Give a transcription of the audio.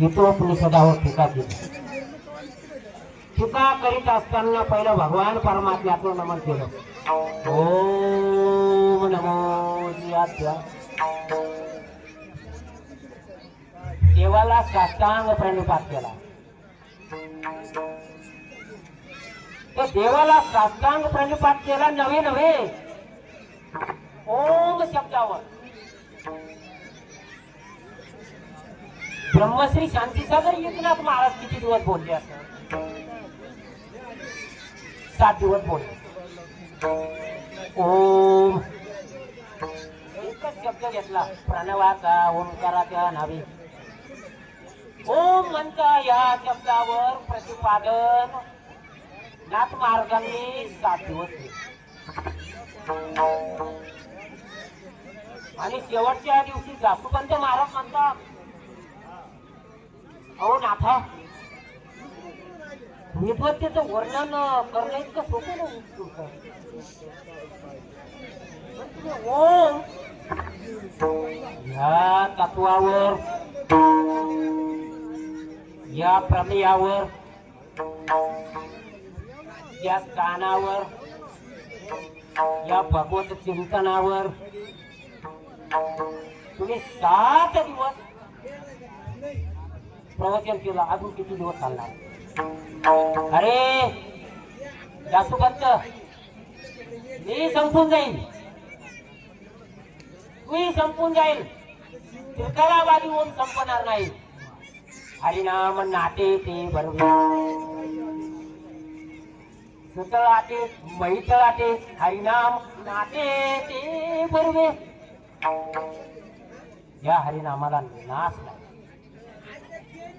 हितोपनिषदावर टीका केली. टीका करीत असताना पहिलं भगवान परमात्म्याचं नमन केलं. ओम नमो देवाला साष्टांग प्रणिपात केला. तर देवाला साष्टांग प्रणिपात केला नवे नवे. ओम शब्दावर. ब्रह्मश्री शांती सागर एकनाथ महाराज किती दिवस बोलले असं? सात दिवस बोलले. ओम. एकच शब्द घेतला. प्रणवाचा ओंकाराच्या नावे. ओम म्हणता या शब्दावर प्रतिपादन. नाथ महाराजांनी सात दिवस केले. आणि शेवटच्या दिवशी जासूपंत महाराज म्हणतात अहो नाथा. विद्वत्तेचं वर्णन करणं इतकं सोपं नाही ओम या तत्वावर या प्रमेयावर या स्थानावर या भगवत चिंतनावर तुम्ही सात दिवस प्रवचन केलं अजून किती दिवस चालणार? अरे जास्त मी संपून जाईल मी संपून जाईल त्रिकालावादी होऊन संपणार नाही. हरिनाम नाते ते बरोबर सुतळ आटे मैतळ आटे हरिनाम नाटे ते बरोबर या हरिनामाला नाश नाही.